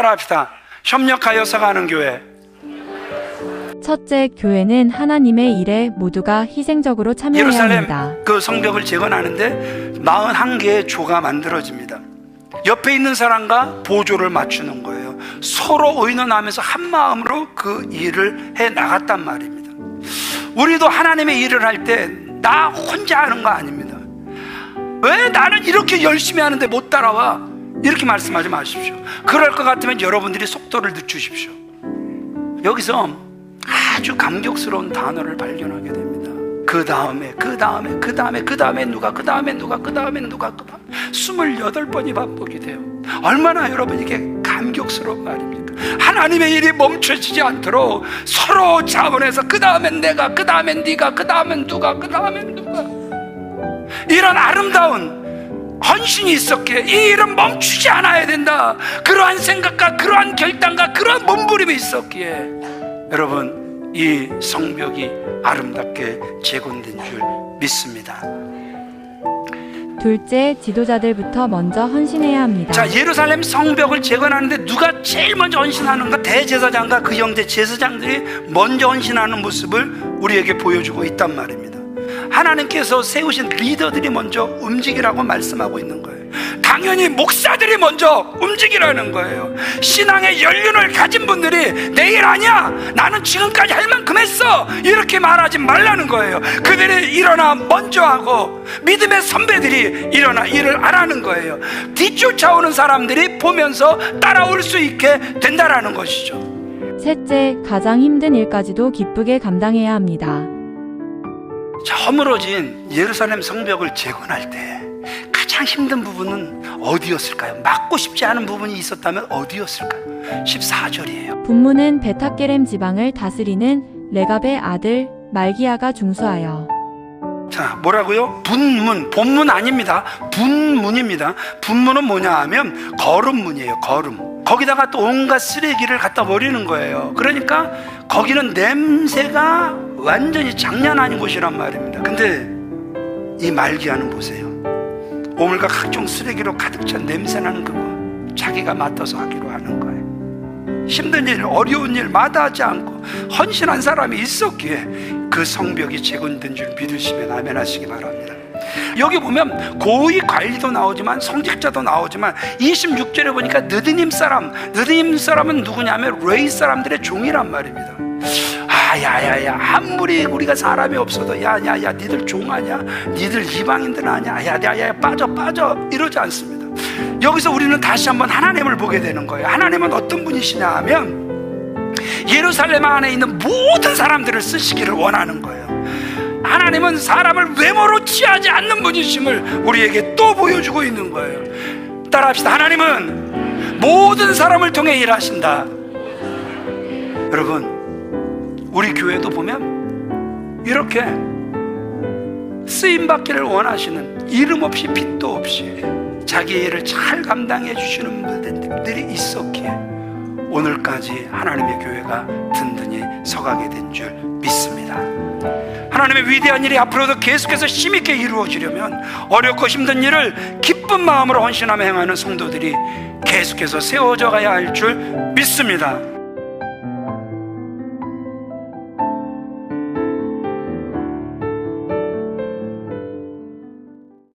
따라합시다. 협력하여서 가는 교회. 첫째, 교회는 하나님의 일에 모두가 희생적으로 참여해야 예루살렘 합니다. 그 성벽을 재건하는데 41개의 조가 만들어집니다. 옆에 있는 사람과 보조를 맞추는 거예요. 서로 의논하면서 한 마음으로 그 일을 해 나갔단 말입니다. 우리도 하나님의 일을 할 때 나 혼자 하는 거 아닙니다. 왜 나는 이렇게 열심히 하는데 못 따라와? 이렇게 말씀하지 마십시오. 그럴 것 같으면 여러분들이 속도를 늦추십시오. 여기서 아주 감격스러운 단어를 발견하게 됩니다. 그 다음에, 그 다음에, 그 다음에, 그 다음에 누가, 그 다음에 누가, 그 다음에 누가, 그 다음 28번이 반복이 돼요. 얼마나 여러분 이게 감격스러운 말입니까? 하나님의 일이 멈춰지지 않도록 서로 자문해서 그 다음엔 내가, 그 다음엔 네가, 그 다음엔 누가, 그 다음엔 누가. 이런 아름다운 헌신이 있었기에 이 일은 멈추지 않아야 된다. 그러한 생각과 그러한 결단과 그러한 몸부림이 있었기에 여러분 이 성벽이 아름답게 재건된 줄 믿습니다. 둘째, 지도자들부터 먼저 헌신해야 합니다. 자 예루살렘 성벽을 재건하는데 누가 제일 먼저 헌신하는가 대제사장과 그 형제 제사장들이 먼저 헌신하는 모습을 우리에게 보여주고 있단 말입니다. 하나님께서 세우신 리더들이 먼저 움직이라고 말씀하고 있는 거예요. 당연히 목사들이 먼저 움직이라는 거예요. 신앙의 연륜을 가진 분들이 내일 아니야. 나는 지금까지 할 만큼 했어. 이렇게 말하지 말라는 거예요. 그들이 일어나 먼저 하고 믿음의 선배들이 일어나 일을 안 하는 거예요. 뒤쫓아오는 사람들이 보면서 따라올 수 있게 된다라는 것이죠. 셋째, 가장 힘든 일까지도 기쁘게 감당해야 합니다. 자, 허물어진 예루살렘 성벽을 재건할 때 가장 힘든 부분은 어디였을까요? 막고 싶지 않은 부분이 있었다면 어디였을까요? 14절이에요. 분무는 베타게렘 지방을 다스리는 레갑의 아들 말기야가 중수하여 자, 뭐라고요? 분문, 본문 아닙니다. 분문입니다. 분문은 뭐냐 하면 거름문이에요, 거름. 거기다가 또 온갖 쓰레기를 갖다 버리는 거예요. 그러니까 거기는 냄새가 완전히 장난 아닌 곳이란 말입니다. 근데 이 말기야는 보세요. 오물과 각종 쓰레기로 가득 찬 냄새나는 그거 자기가 맡아서 하기로 하는 거예요. 힘든 일, 어려운 일 마다하지 않고 헌신한 사람이 있었기에 그 성벽이 재건된 줄 믿으시면 아멘 하시기 바랍니다. 여기 보면 고위 관리도 나오지만 성직자도 나오지만 26절에 보니까 느드님 사람, 느드님 사람은 누구냐면 레이 사람들의 종이란 말입니다. 아, 야야야, 아무리 우리가 사람이 없어도 야야야, 니들 종 아냐? 니들 이방인들 아냐? 야야야, 빠져 빠져 이러지 않습니다. 여기서 우리는 다시 한번 하나님을 보게 되는 거예요. 하나님은 어떤 분이시냐 하면 예루살렘 안에 있는 모든 사람들을 쓰시기를 원하는 거예요. 하나님은 사람을 외모로 취하지 않는 분이심을 우리에게 또 보여주고 있는 거예요. 따라합시다. 하나님은 모든 사람을 통해 일하신다. 여러분, 우리 교회도 보면 이렇게 쓰임 받기를 원하시는 이름 없이 빚도 없이 자기 일을 잘 감당해 주시는 분들이 있었기에 오늘까지 하나님의 교회가 든든히 서가게 된 줄 믿습니다. 하나님의 위대한 일이 앞으로도 계속해서 힘있게 이루어지려면 어렵고 힘든 일을 기쁜 마음으로 헌신하며 행하는 성도들이 계속해서 세워져 가야 할 줄 믿습니다.